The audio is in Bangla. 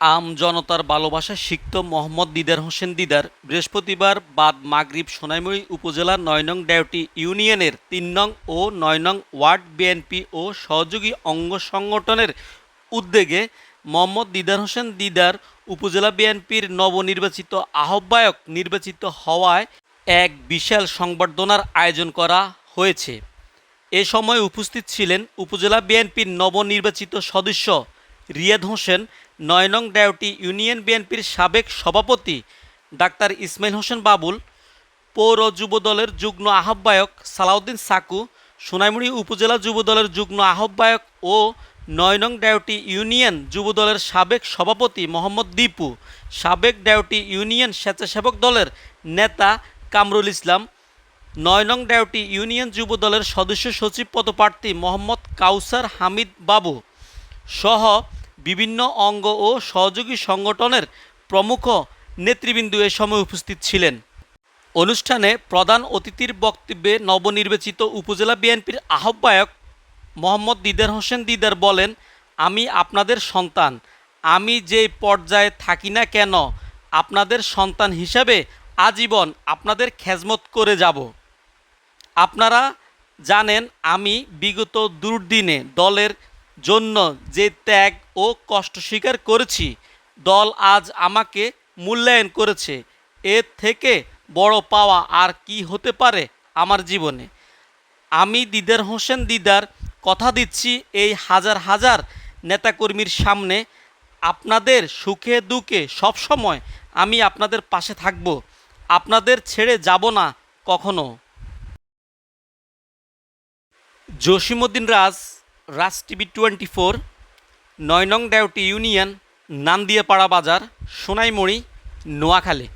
আম জনতার ভালোবাসা সিক্ত মোহাম্মদ দিদার হোসেন দিদার। বৃহস্পতিবার বাদ মাগরিব সোনাইমুড়ি উপজেলার নয় নং ডেউটি ইউনিয়নের তিন নং ও নয় নং ওয়ার্ড বিএনপি ও সহযোগী অঙ্গ সংগঠনের উদ্যোগে মোহাম্মদ দিদার হোসেন দিদার উপজেলা বিএনপির নবনির্বাচিত আহ্বায়ক নির্বাচিত হওয়ায় এক বিশাল সংবর্ধনার আয়োজন করা হয়েছে। এ সময় উপস্থিত ছিলেন উপজেলা বিএনপির নবনির্বাচিত সদস্য রিয়াদ হোসেন নয় নং ডাউটি ইউনিয়ন বিএনপির সাবেক সভাপতি ডাক্তার ইসমাইল হোসেন বাবুল, পৌর যুব দলের যুগ্ম আহ্বায়ক সালাউদ্দিন সাকু, সোনাইমুড়ি উপজেলা যুব দলের যুগ্ম আহ্বায়ক ও নয় নং ডাউটি ইউনিয়ন যুব দলের সাবেক সভাপতি মোহাম্মদ দীপু, সাবেক ডাউটি ইউনিয়ন স্বেচ্ছাসেবক দলের নেতা কামরুল ইসলাম নয় নং ডাউটি ইউনিয়ন যুব দলের সদস্য সচিব পদপ্রার্থী মোহাম্মদ কাউসার হামিদ বাবু সহ বিভিন্ন অঙ্গ ও সহযোগী সংগঠনের প্রমুখ নেতৃবৃন্দু এ সময় উপস্থিত ছিলেন। অনুষ্ঠানে প্রধান অতিথির বক্তব্যে নবনির্বাচিত উপজেলা বিএনপির আহ্বায়ক মোহাম্মদ দিদার হোসেন দিদার বলেন, আমি আপনাদের সন্তান। আমি যে পর্যায়ে থাকি না কেন, আপনাদের সন্তান হিসাবে আজীবন আপনাদের খেজমত করে যাব। আপনারা জানেন, আমি বিগত দুর্দিনে দলের জন্য যে ত্যাগ ও কষ্ট স্বীকার করেছি, দল আজ আমাকে মূল্যায়ন করেছে। এর থেকে বড় পাওয়া আর কি হতে পারে আমার জীবনে? আমি দিদার হোসেন দিদার কথা দিচ্ছি এই হাজার হাজার নেতাকর্মীর সামনে। আপনাদের সুখে দুঃখে সবসময় আমি আপনাদের পাশে থাকব। আপনাদের ছেড়ে যাব না কখনো। Jasimuddin Raj Raj TV twenty four নয় নং দেওটি ইউনিয়ন নান্দিয়াপাড়া বাজার সোনাইমুড়ি নোয়াখালী।